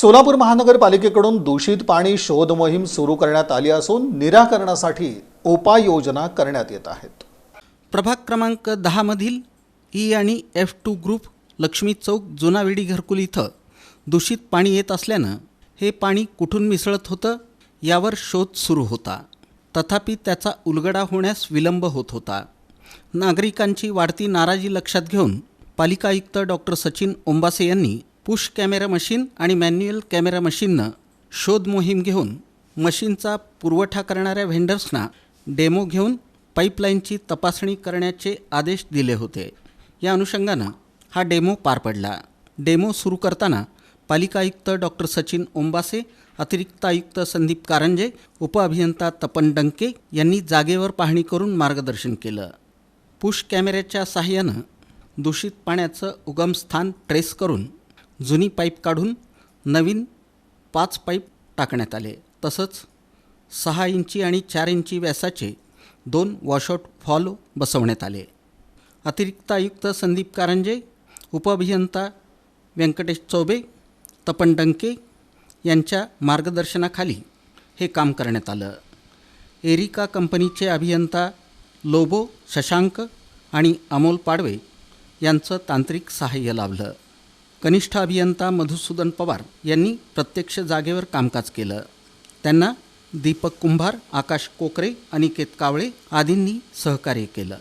सोलापूर महानगरपालिकेकडून दूषित पाणी शोध मोहीम सुरू करण्यात आली असून निराकरणासाठी उपाययोजना करण्यात येत आहेत. प्रभाग क्रमांक दहामधील ई e आणि F two group Laxmi Chowk Junavedi घरकुल इथं दूषित पाणी येत असल्यानं हे पाणी कुठून मिसळत होतं यावर शोध सुरू होता. तथापि त्याचा उलगडा होण्यास विलंब होत होता. नागरिकांची वाढती नाराजी लक्षात घेऊन पालिका आयुक्त डॉक्टर सचिन ओंबासे यांनी पुश कॅमेरा मशीन आणि मॅन्युअल कॅमेरा मशीननं शोध मोहीम घेऊन मशीनचा पुरवठा करणाऱ्या व्हेंडर्सना डेमो घेऊन पाईपलाईनची तपासणी करण्याचे आदेश दिले होते. या अनुषंगानं हा डेमो पार पडला. डेमो सुरू करताना पालिका आयुक्त डॉक्टर सचिन ओंबासे अतिरिक्त आयुक्त संदीप कारंजे उपअभियंता तपन डंके यांनी जागेवर पाहणी करून मार्गदर्शन केलं. पुश कॅमेऱ्याच्या साहाय्यानं दूषित पाण्याचं उगमस्थान ट्रेस करून जुनी पाईप काढून नवीन पाच पाईप टाकण्यात आले. तसंच सहा इंची आणि चार इंची व्यासाचे दोन वॉशआउट फॉल बसवण्यात आले. अतिरिक्त आयुक्त संदीप कारंजे उपअभियंता व्यंकटेश चौबे तपन डंके यांच्या मार्गदर्शनाखाली हे काम करण्यात आलं. एरिका कंपनीचे अभियंता लोबो शशांक आणि अमोल पाडवे यांचं तांत्रिक सहाय्य लाभलं. कनिष्ठ अभियंता मधुसूदन पवार यांनी प्रत्यक्ष जागेवर कामकाज केलं. त्यांना दीपक कुंभार आकाश कोकरे अनिकेत कावळे आदींनी सहकार्य केलं.